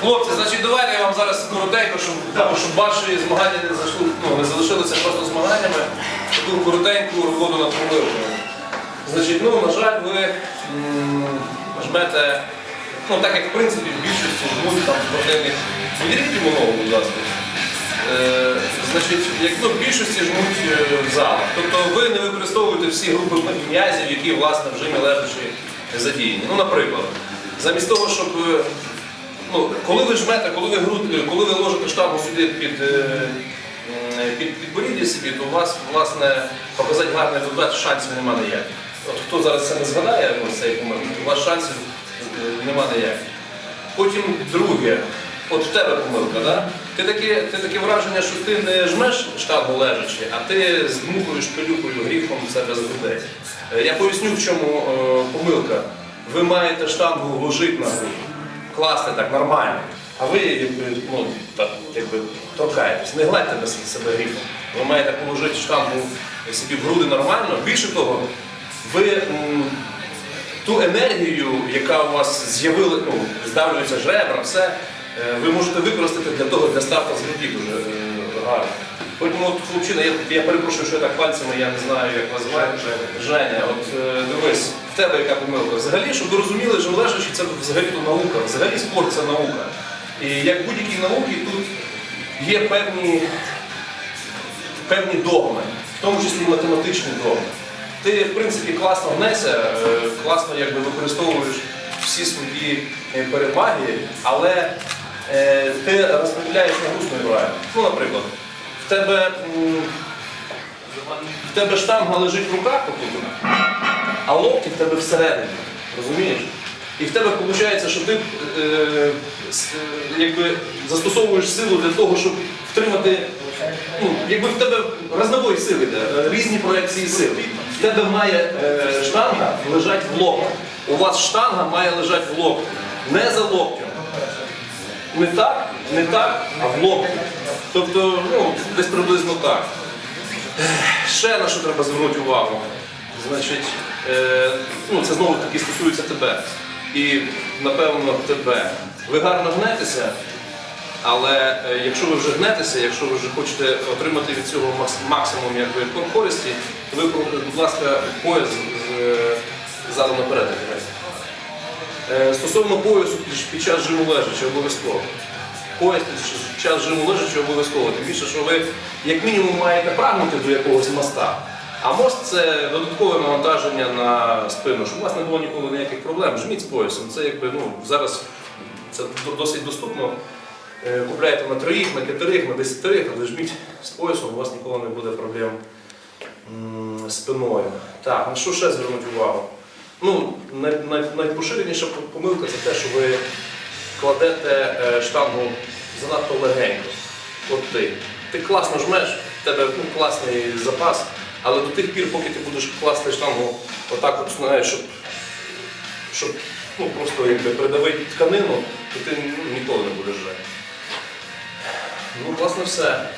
Хлопці, значить, давайте я вам зараз коротенько, щоб, тому, щоб ваші змагання не зайшли, ну, не залишилися просто змаганнями, таку коротеньку роботу над помилкою. Значить, ну, на жаль, ви м, жмете, ну так як в принципі в більшості жмуть там спортивних. Відріть йому будь ласка. Е, значить, як ну, в більшості жмуть е, в залах. Тобто ви не використовуєте всі групи м'язів, які власне в жимі лежачі задіяні. Ну, наприклад, замість того, щоб е, ну, коли ви жмете, коли ви груд, коли ви ложите штангу сюди під, е, під, під боріддя собі, то у вас власне показати гарний результат шансів немає ніяких. От хто зараз це не згадає, ось цей помилки, у вас шансів е, немає ніяких. Потім друге, от в тебе помилка, да? ти, таке, ти таке враження, що ти не жмеш штангу лежачи, а ти з мукою, шпилюкою, гріфом себе з грудей. Е, Я поясню, в чому е, помилка. Ви маєте штангу ложити на груди, класти так нормально, а ви ну, якби, торкаєтесь, не гладьте без себе гріфом. Ви маєте положити штангу собі в груди нормально. Більше того, ви м, ту енергію, яка у вас з'явила, ну, здавлюється ж ребра, все, е, ви можете використати для того, для старту з груді дуже е, гарно. Потім от хлопчина, я, я перепрошую, що я так пальцями, я не знаю, як вас звати. Женя, от е, дивись, в тебе яка помилка. Взагалі, щоб ви розуміли, що лежачі це взагалі то наука. Взагалі спорт це наука. І як будь-які науки, тут є певні певні догми, в тому числі математичні догми. Ти, в принципі, класно гнеся, е, класно якби, використовуєш всі свої е, переваги, але е, ти розподіляєш нагрузку неправильно. Ну, наприклад, в тебе, в тебе штанга лежить в руках отут, а локті в тебе всередині. Розумієш? І в тебе виходить, що ти е, е, якби, застосовуєш силу для того, щоб втримати. Ну, якби в тебе різнової сили йде, е, різні проекції сил. В тебе має е, штанга лежать в локті. У вас штанга має лежати в локті. Не за локтем. Не так, не так, а в локті. Тобто, ну, десь приблизно так. Ще на що треба звернути увагу. Значить, е, ну, це знову таки стосується тебе. І, напевно, тебе. Ви гарно гнетеся, але е, якщо ви вже гнетеся, якщо ви вже хочете отримати від цього макс- максимум якби, кор- користі, то ви, будь ласка, пояс з, е, наперед одягайте. Е, Стосовно поясу під- час жиму лежачи обов'язково. Пояс під час жиму лежачи обов'язково. Тим більше, що ви як мінімум маєте прагнути до якогось моста. А мост це додаткове навантаження на спину, щоб у вас не було ніколи ніяких проблем. Жміть з поясом. Це якби ну, зараз це досить доступно. Е, Купляєте на троїх, на п'ятерих, на десятерих, але жміть з поясом, у вас ніколи не буде проблем спиною. Так, на що ще звернути увагу? Ну, най, най, найпоширеніша помилка це те, що ви кладете е, штангу занадто легенько. От ти. Ти класно жмеш, в тебе ну, класний запас, але до тих пір, поки ти будеш класти штангу отак, от, знаєш, щоб, щоб ну, просто якби придавити тканину, то ти ну, ніколи не будеш жити. Ну, власне, все.